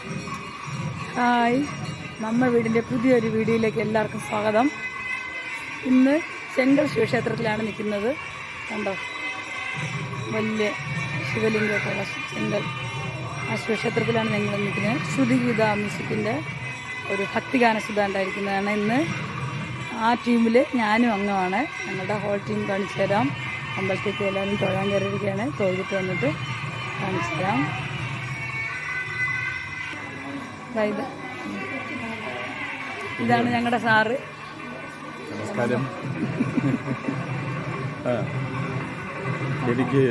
Hi. നമ്മ വീടിന്റെ പുതിയൊരു വീഡിയോയിലേക്ക് എല്ലാവർക്കും സ്വാഗതം. ഇന്ന് ചെങ്കൽ ശിവക്ഷേത്രത്തിലാണ് നിൽക്കുന്നത്. കണ്ടോ? വലിയ ശിവലിംഗമൊക്കെ സെൻട്രൽ ചെങ്കൽ. ആ ശിവക്ഷേത്രത്തിലാണ് ഞങ്ങൾ നിൽക്കുന്നത്. ശ്രുതിഗീത മ്യൂസിക്കിന്റെ ഒരു ഭക്തിഗാന സുധാണ്ടായിരിക്കുന്നതാണ് ഇന്ന്. ആ ടീമിൽ ഞാനും അംഗമാണ്. ഞങ്ങളുടെ ഹോൾ ടീം കാണിച്ചു തരാം. അമ്പലത്തേക്ക് എല്ലാവരും തൊഴാൻ കയറിയിരിക്കുകയാണ്. തൊഴുതിട്ട് വന്നിട്ട് കാണിച്ചു തരാം. ഇത് ഇതാണ് ഞങ്ങളുടെ സാറ്. നമസ്കാരം. എനിക്ക്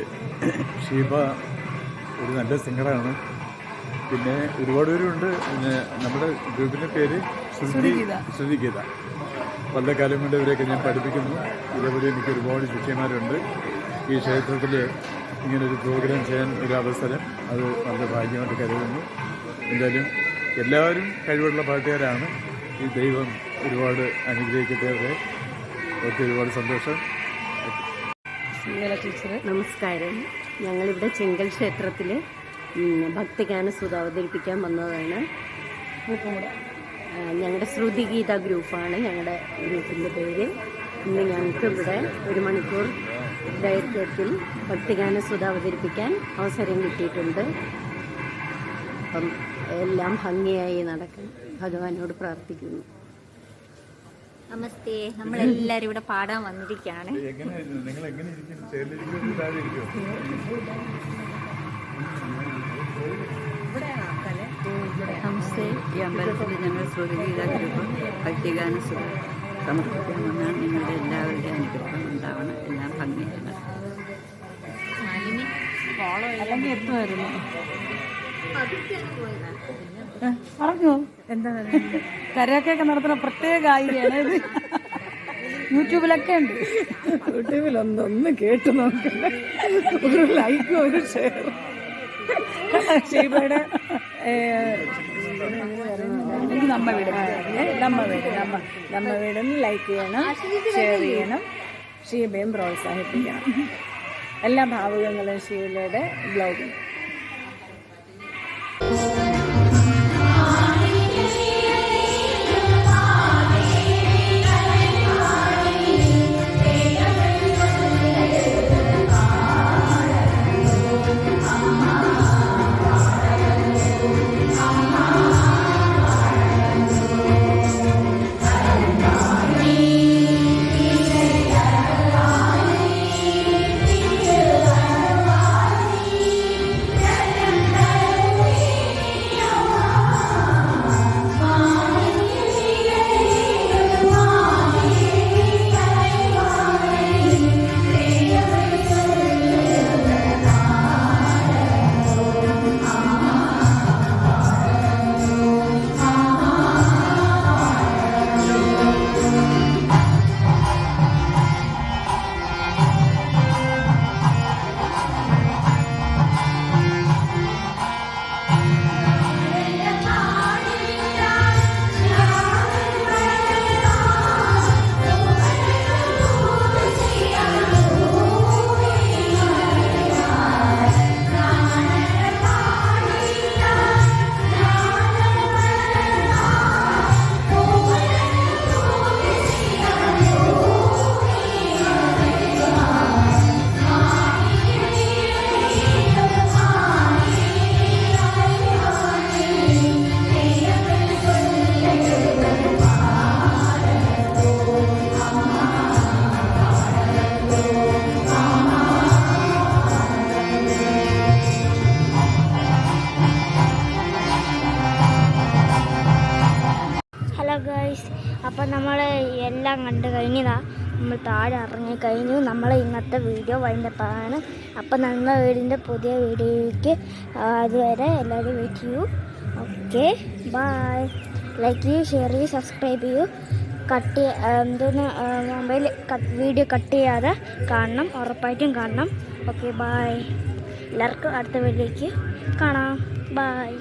ഷീബ ഒരു നല്ല സിംഗറാണ്. പിന്നെ ഒരുപാട് പേരുണ്ട്. പിന്നെ നമ്മുടെ ഗ്രൂപ്പിന്റെ പേര് ശ്രുതി ശ്രുതിഗീത. ശ്രുതിഗീത. വളരെ കാലം കൊണ്ട് ഇവരെയൊക്കെ ഞാൻ പഠിപ്പിക്കുന്നു. ഇതേപോലെ എനിക്ക് ഒരുപാട് ശിഷ്യന്മാരുണ്ട്. ഈ ക്ഷേത്രത്തിൽ ഇങ്ങനൊരു പ്രോഗ്രാം ചെയ്യാൻ ഒരു അവസരം അത് വളരെ ഭാഗ്യമായിട്ട് കരുതുന്നു. എന്തായാലും എല്ലാവരും കഴിവുള്ള പാട്ടുകാരാണ്. ഈ ദൈവം ഒരുപാട് അനുഗ്രഹിക്കട്ടെ. അവരെ അവർക്ക് ഒരുപാട് സന്തോഷം. ടീച്ചർ നമസ്കാരം. ഞങ്ങളിവിടെ ചെങ്കൽ ക്ഷേത്രത്തിൽ ഭക്തിഗാന സുത അവതരിപ്പിക്കാൻ വന്നതാണ്. ഞങ്ങളുടെ ശ്രുതി ഗീത ഗ്രൂപ്പാണ് ഞങ്ങളുടെ ഗ്രൂപ്പിന്റെ പേര്. ഇന്ന് ഞങ്ങൾക്ക് ഇവിടെ ഒരു മണിക്കൂർ ദൈർഘ്യത്തിൽ ഭക്തിഗാന സുത അവതരിപ്പിക്കാൻ അവസരം കിട്ടിയിട്ടുണ്ട്. അപ്പം എല്ലാം ഭംഗിയായി നടക്കും. ഭഗവാനോട് പ്രാർത്ഥിക്കുന്നു. നമസ്തേ. നമ്മളെല്ലാരും ഇവിടെ പാടാൻ വന്നിരിക്കുകയാണ്. നമസ്തേ. ഈ അമ്പലത്തിൽ ഞങ്ങൾ ശ്രുതിഗീത ഗ്രൂപ്പ് ഭക്തിഗാന വന്നാൽ നിങ്ങളുടെ എല്ലാവരുടെയും അനുഗ്രഹം ഉണ്ടാവണം. എല്ലാം ഭംഗിയാണ് അല്ലെങ്കിൽ എത്തുമായിരുന്നു. പറഞ്ഞോ. എന്താ കരയൊക്കെ നടത്തുന്ന പ്രത്യേക ഗായികയാണ് ഇത്. യൂട്യൂബിലൊക്കെ ഉണ്ട്. യൂട്യൂബിൽ ഒന്നൊന്ന് കേട്ട് നോക്കണ്ട. ഒരു ലൈക്കും ഒരു ഷെയർ ഷീബയുടെ നമ്മ വീട്. നമ്മ വീട് നമ്മ നമ്മ വീടിന് ലൈക്ക് ചെയ്യണം ഷെയർ ചെയ്യണം ഷീബയും പ്രോത്സാഹിപ്പിക്കണം എല്ലാ ഭാവുകങ്ങളും ഷീബയുടെ ബ്ലോഗിൽ അപ്പോൾ നമ്മൾ എല്ലാം കണ്ട് കഴിഞ്ഞതാ. നമ്മൾ താഴെ ഇറങ്ങി കഴിഞ്ഞു. നമ്മൾ ഇന്നത്തെ വീഡിയോ വൈൻഡപ്പാണ് അപ്പോൾ നമ്മുടെ വീടിന്റെ പുതിയ വീഡിയോയിലേക്ക് അതുവരെ എല്ലാവരും വെയിറ്റ് ചെയ്യൂ. ഓക്കെ ബായ് ലൈക്ക് ചെയ്യൂ ഷെയർ ചെയ്യൂ സബ്സ്ക്രൈബ് ചെയ്യൂ. കട്ട് എന്തോന്ന് മൊബൈൽ വീഡിയോ കട്ട് ചെയ്യാതെ കാണണം ഉറപ്പായിട്ടും കാണണം. ഓക്കെ ബായ് എല്ലാവർക്കും അടുത്ത വീഡിയോയ്ക്ക് കാണാം. ബായ്